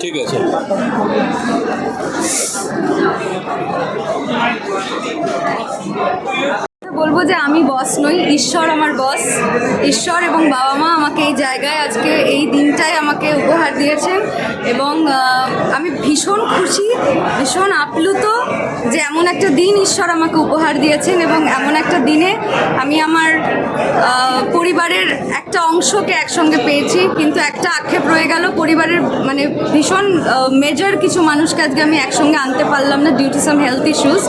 ঠিক আছে। বলব যে আমি বস নই ঈশ্বর আমার বস। ঈশ্বর এবং বাবা মা আমাকে এই জায়গায় আজকে এই দিনটাই আমাকে উপহার দিয়েছেন এবং আমি ভীষণ খুশি ভীষণ আপ্লুত। এমন একটা দিন ঈশ্বর আমাকে উপহার দিয়েছেন এবং এমন একটা দিনে আমি আমার পরিবারের একটা অংশকে একসঙ্গে পেয়েছি, কিন্তু একটা আক্ষেপ রয়ে গেল। পরিবারের মানে ভীষণ মেজর কিছু মানুষকে আজকে আমি একসঙ্গে আনতে পারলাম না due to some health issues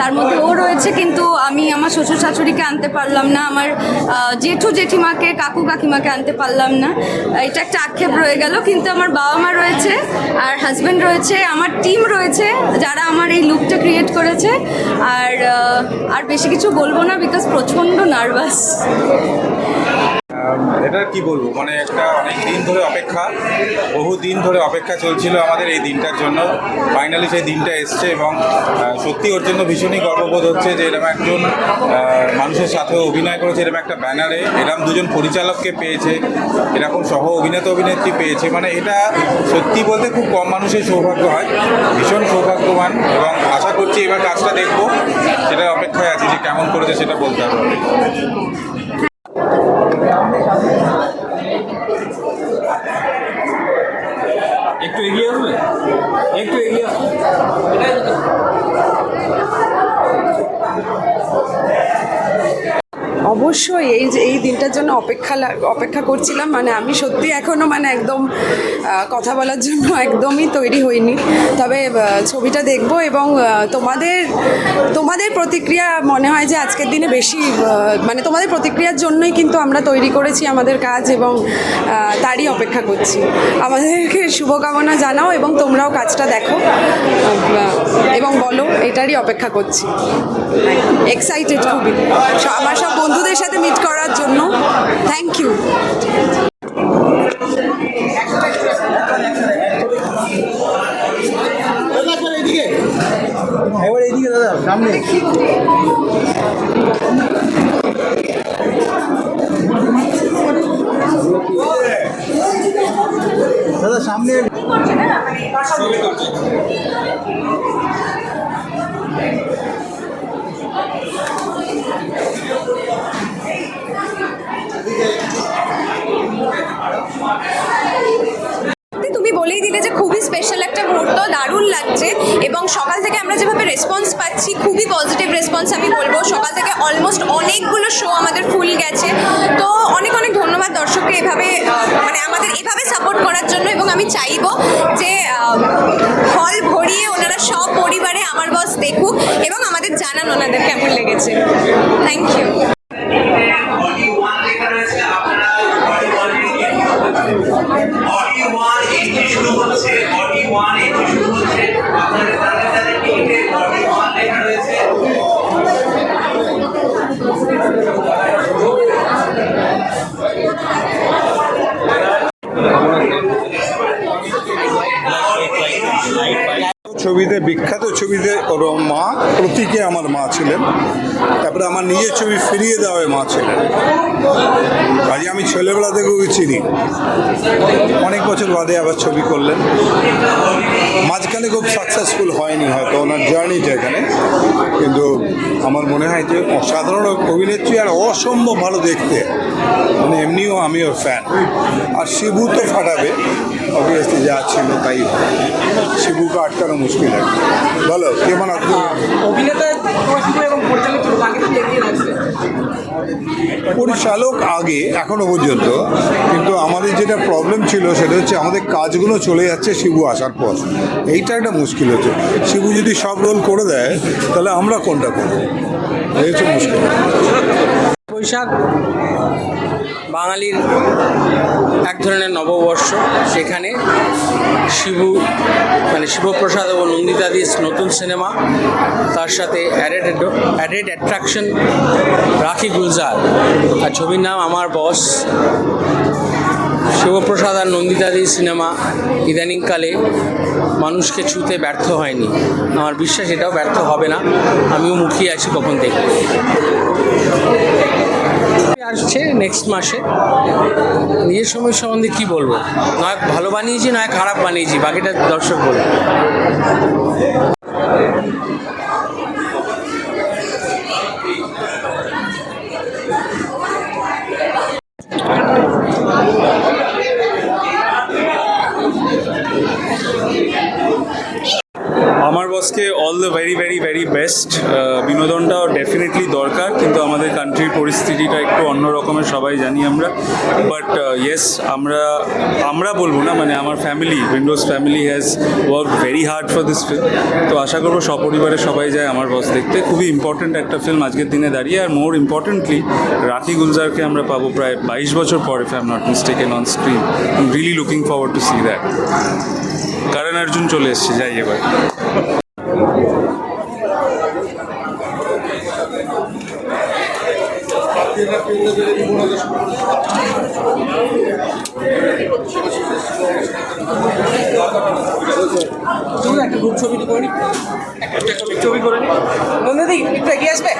তার মধ্যে ও রয়েছে, কিন্তু আমি আমার শ্বশুর শাশুড়িকে আনতে পারলাম না, আমার জেঠু জেঠিমাকে, কাকু কাকিমাকে আনতে পারলাম না। এটা একটা আক্ষেপ রয়ে গেল, কিন্তু আমার বাবা মা রয়েছে, আর হাজব্যান্ড রয়েছে, আমার টিম রয়েছে, যারা আমার এই লুকটা ক্রিয়েট করেছে, আর আর বেশি কিছু বলব না বিকজ প্রচণ্ড নার্ভাস এটা কি বলব? মানে একটা অনেক দিন ধরে অপেক্ষা, বহু দিন ধরে অপেক্ষা চলছিল আমাদের এই দিনটার জন্য। ফাইনালি সেই দিনটা এসছে এবং সত্যি ওর জন্য ভীষণই গর্ববোধ হচ্ছে যে এরকম একজন মানুষের সাথে অভিনয় করেছে, এরকম একটা ব্যানারে, এরকম দুজন পরিচালককে পেয়েছে, এরকম সহ অভিনেতা অভিনেত্রী পেয়েছে। মানে এটা সত্যি বলতে খুব কম মানুষের সৌভাগ্য হয়, ভীষণ সৌভাগ্যবান এবং আশা করছি এবার কাজটা দেখব। সেটা অপেক্ষায় আছি যে কেমন করেছে সেটা বলতে হবে একটু এগিয়ে আসবে একটু এগিয়ে আসবে অবশ্যই এই যে, এই দিনটার জন্য অপেক্ষা অপেক্ষা করছিলাম। মানে আমি সত্যি এখনও মানে একদম কথা বলার জন্য একদমই তৈরি হইনি। তবে ছবিটা দেখব এবং তোমাদের তোমাদের প্রতিক্রিয়া মনে হয় যে আজকের দিনে বেশি মানে তোমাদের প্রতিক্রিয়ার জন্যই কিন্তু আমরা তৈরি করেছি আমাদের কাজ এবং তারই অপেক্ষা করছি। আমাদেরকে শুভকামনা জানাও এবং তোমরাও কাজটা দেখো এবং বলো, এটারই অপেক্ষা করছি। এক্সাইটেড খুবই। আমার সব বন্ধুদের সাথে মিট করার জন্য। থ্যাংক ইউ এবার এইদিকে দাদা সামনে। দাদা সামনে। মুহূর্ত দারুণ লাগছে এবং সকাল থেকে আমরা যেভাবে রেসপন্স পাচ্ছি, খুবই পজিটিভ রেসপন্স আমি বলব। সকাল থেকে অলমোস্ট অনেকগুলো শো আমাদের ফুল গেছে। তো অনেক অনেক ধন্যবাদ দর্শককে এভাবে মানে আমাদের এভাবে সাপোর্ট করার জন্য এবং আমি চাইব যে হল ভরিয়ে ওনারা সব পরিবারে আমার বস দেখুক এবং আমাদের জানান ওনাদের কেমন লেগেছে। থ্যাংক ইউ ছবিতে বিখ্যাত ছবিতে ওর মা প্রতীকে আমার মা ছিলেন। তারপরে আমার নিজের ছবি ফিরিয়ে দেওয়ায় মা ছিলেন কাজে আমি ছেলেবেলা থেকে ওকে চিনি। অনেক বছর বাদে আবার ছবি করলেন। মাঝখানে খুব সাকসেসফুল হয়নি হয়তো, ওনার জার্নিটা এখানে। কিন্তু আমার মনে হয় যে অসাধারণ অভিনেত্রী আর অসম্ভব ভালো দেখতে। মানে এমনিও আমি ওর ফ্যান আর শিবু তো ফাটাবে। অবভিয়াসলি যা ছিল তাই। শিবুকে আটকানো মুশকিল। আছে? বলো কে মানে পরিচালক আগে, এখনও পর্যন্ত, কিন্তু আমাদের যেটা প্রবলেম ছিল সেটা হচ্ছে আমাদের কাজগুলো চলে যাচ্ছে শিবু আসার পর। এইটা একটা মুশকিল হচ্ছে। শিবু যদি সব রোল করে দেয়, তাহলে আমরা কোনটা করব? এই হচ্ছে মুশকিল। বৈশাখ, বাঙালির এক ধরনের নববর্ষ। সেখানে শিবু মানে শিবপ্রসাদ এবং নন্দিতাদির নতুন সিনেমা। তার সাথে অ্যাডেড অ্যাডেড অ্যাট্রাকশন রাখি গুলজার। আর ছবির নাম আমার বস। শিবপ্রসাদ আর নন্দিতাদির সিনেমা ইদানিংকালে মানুষকে ছুতে ব্যর্থ হয়নি। আমার বিশ্বাস এটাও ব্যর্থ হবে না। আমিও মুখিয়ে আছি কখন দেখব। আসছে নেক্সট মাসে। নিজের সময় সম্বন্ধে কি বলব? নয় ভালো বানিয়েছি নয় খারাপ বানিয়েছি, বাকিটা দর্শক বলবে। The very very very best বিনোদনটাও definitely দরকার, কিন্তু আমাদের কান্ট্রির পরিস্থিতিটা একটু অন্য রকমের, সবাই জানি আমরা। বাট ইয়েস আমরা আমরা বলব না মানে আমার family windows family has work very hard for this film তো আশা করব সপরিবারে সবাই যায় আমার বস দেখতে। খুবই ইম্পর্ট্যান্ট একটা ফিল্ম আজকের দিনে দাঁড়িয়ে, আর মোর ইম্পর্টেন্টলি রাখি গুলজারকে আমরা পাবো প্রায় বাইশ বছর পরে am not mistaken on screen really looking forward to see that কারণ অর্জুন চলে এসছে, যাই এবার। একটা গ্রুপ ছবি করে একটা ছবি করে নি বন্ধুদি একটু এগিয়ে আসবে?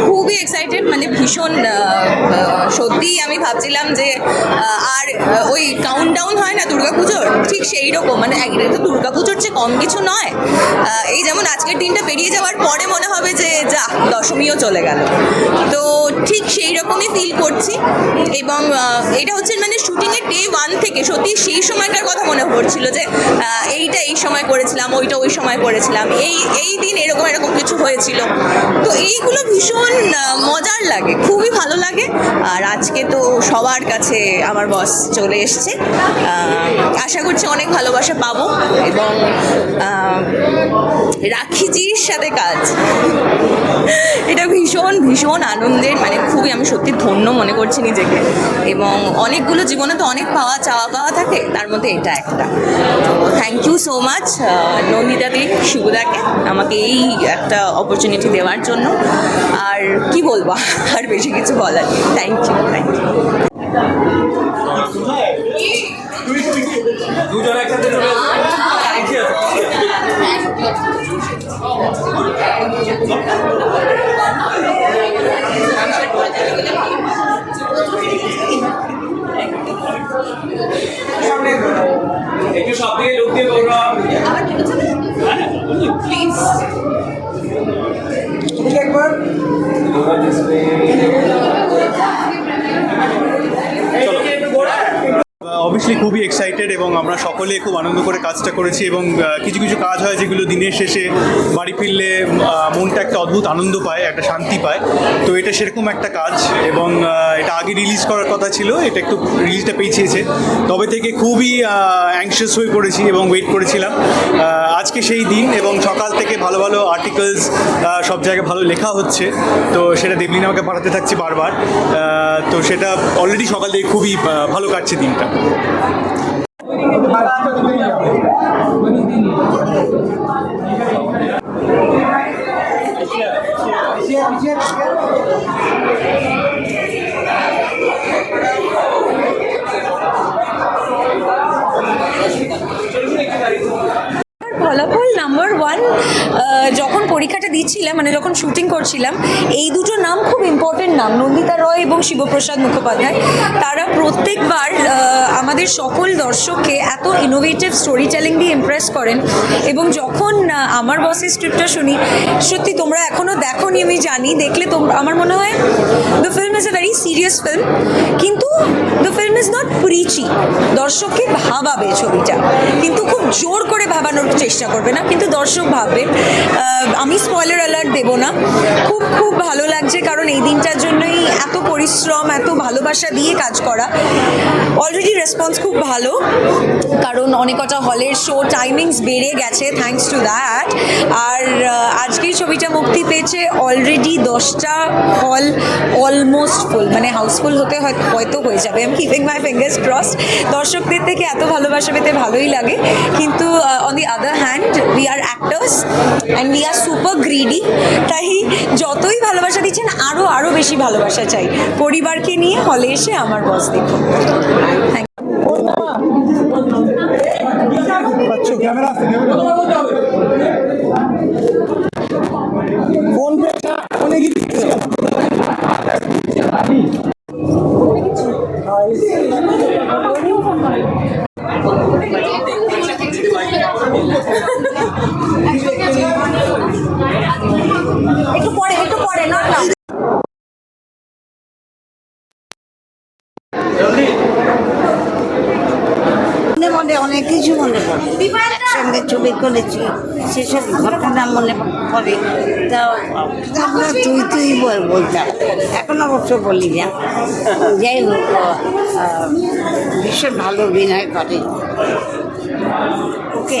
খুবই এক্সাইটেড মানে ভীষণ আহ, আহ, সত্যিই আমি ভাবছিলাম যে আহ, আর আহ, ওই কাউন্ট ডাউন হয় না দুর্গাপুজোর ঠিক সেই রকম মানে এটা তো দুর্গাপুজোর চেয়ে কম কিছু নয়। এই যেমন আজকের দিনটা পেরিয়ে যাওয়ার পরে মনে হবে যে, যা, দশমীও চলে গেল। তো ঠিক সেই রকমই ফিল করছি এবং এটা হচ্ছে মানে শুটিংয়ের ডে ওয়ান থেকে সত্যি সেই সময়কার কথা মনে পড়ছিল যে এইটা এই সময় করেছিলাম, ওইটা ওই সময় করেছিলাম, এই এই দিন এরকম এরকম কিছু হয়েছিল। তো এইগুলো ভীষণ মজার লাগে, খুবই ভালো লাগে। আর আজকে তো সবার কাছে আমার বস চলে এসছে। আশা করছি অনেক ভালোবাসা পাবো এবং রাখিজির সাথে কাজ। এটা ভীষণ ভীষণ আনন্দের মানে খুবই আমি সত্যি ধন্য মনে করছি নিজেকে। এবং অনেকগুলো জীবনে তো অনেক পাওয়া, চাওয়া, পাওয়া থাকে, তার মধ্যে এটা একটা। তো থ্যাংক ইউ সো মাচ নন্দিতাদি শিবুদাকে আমাকে এই একটা অপরচুনিটি দেওয়ার জন্য। আর কি বলব, আর বেশি কিছু বলার থ্যাংক ইউ থ্যাংক ইউ একটু সব দিকে লোক দিয়ে গৌরব অবভিয়াসলি খুবই এক্সাইটেড এবং আমরা সকলে খুব আনন্দ করে কাজটা করেছি এবং কিছু কিছু কাজ হয় যেগুলো দিনের শেষে বাড়ি ফিরলে মনটা একটা অদ্ভুত আনন্দ পায়, একটা শান্তি পায়। তো এটা সেরকম একটা কাজ এবং এটা আগে রিলিজ করার কথা ছিল, এটা একটু রিলিজটা পেছিয়েছে। তবে থেকে খুবই অ্যাংশিয়াস হয়ে পড়েছি এবং ওয়েট করেছিলাম। আজকে সেই দিন এবং সকাল থেকে ভালো ভালো আর্টিকেলস সব জায়গায় ভালো লেখা হচ্ছে। তো সেটা দেবলিন আমাকে পাঠাতে থাকছি বারবার। তো সেটা অলরেডি সকাল থেকে খুবই ভালো কাটছে দিনটা। Yeah, yeah, yeah. দিচ্ছিলাম মানে যখন শুটিং করছিলাম, এই দুটো নাম খুব ইম্পর্টেন্ট নাম, নন্দিতা রয় এবং শিবপ্রসাদ মুখোপাধ্যায়। তারা প্রত্যেকবার আমাদের সকল দর্শককে এত ইনোভেটিভ স্টোরি টেলিং দিয়ে ইমপ্রেস করেন এবং যখন আমার বসের স্ক্রিপ্টটা শুনি, সত্যি তোমরা এখনও দেখো নি আমি জানি, দেখলে তোমরা আমার মনে হয় the film is a very serious film কিন্তু the film is not preachy দর্শককে ভাবাবে ছবিটা, কিন্তু খুব জোর করে ভাবানোর চেষ্টা করবে না, কিন্তু দর্শক ভাববে। আমি স্পয়লার অ্যালার্ট দেবো না। খুব খুব ভালো লাগছে কারণ এই দিনটার জন্যই এত পরিশ্রম এত ভালোবাসা দিয়ে কাজ করা। অলরেডি রেসপন্স খুব ভালো। কারণ অনেক কটা হলের শো টাইমিংস বেড়ে গেছে থ্যাঙ্কস টু দ্যাট আর আহ, আজকের ছবিটা মুক্তি পেয়েছে অলরেডি দশটা হল অলমোস্ট ফুল মানে হাউসফুল হতে হয়- হয়তো হয়ে যাবে। আমি কিপিং মাই ফিঙ্গার্স ক্রস দর্শকদের থেকে এত ভালোবাসা পেতে ভালোই লাগে। কিন্তু on the other hand we are actors and we are super greedy তাই যতই ভালোবাসা দিচ্ছেন আরও আরও বেশি ভালোবাসা চাই। পরিবারকে নিয়ে হলে এসে আমার বস দেখুন। থ্যাংক একটু পরে একটু পরে, না না। মনে মনে অনেক কিছু মনে পড়ে। একসঙ্গে ছবি করেছি, সেসব ঘটনা মনে পড়ে। তা আমরা তুই তুই বল বলতাম এখন অবশ্য বলি না। যাই হোক ভীষণ ভালো অভিনয় করে। ওকে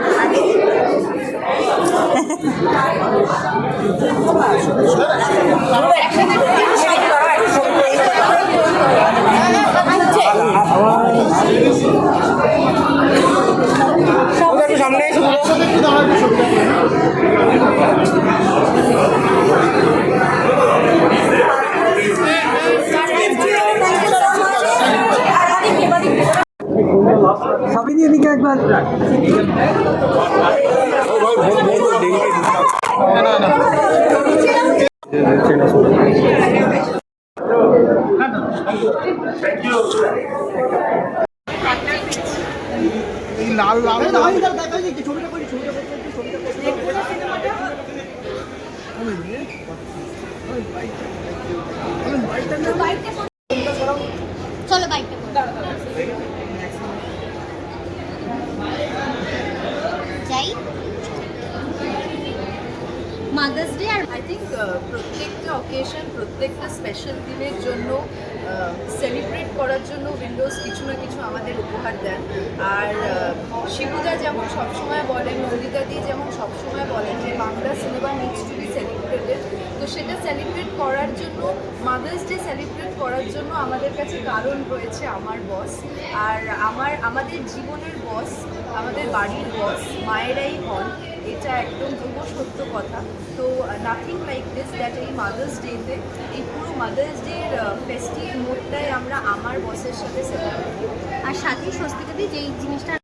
ঠিক আছে দেখি দেখি একটু দেখি চলো বাইকটা যাই মাদার্স ডে আর আই থিঙ্ক প্রত্যেকটা অকেশন প্রত্যেকটা স্পেশাল দিনের জন্য সেলিব্রেট করার জন্য উইন্ডোজ কিছু না কিছু আমাদের উপহার দেন। আর শিবুদা যেমন সবসময় বলেন নন্দিতাদি যেমন সবসময় বলেন যে Bangla cinema needs to be celebrated তো সেটা সেলিব্রেট করার জন্য মাদার্স ডে সেলিব্রেট করার জন্য আমাদের কাছে কারণ রয়েছে আমার বস আর আমার, আমাদের জীবনের বস আমাদের বাড়ির বস মায়েরাই হন। এটা একদম ধ্রুব সত্য কথা। তো নাথিং লাইক দিস দ্যাট এই মাদার্স ডেতে এই পুরো মাদার্স ডের ফেস্টিভ মোডটাই আমরা আমার বসের সাথে সেলিব্রেট আর সাথে স্বস্তিকাদি যেই জিনিসটা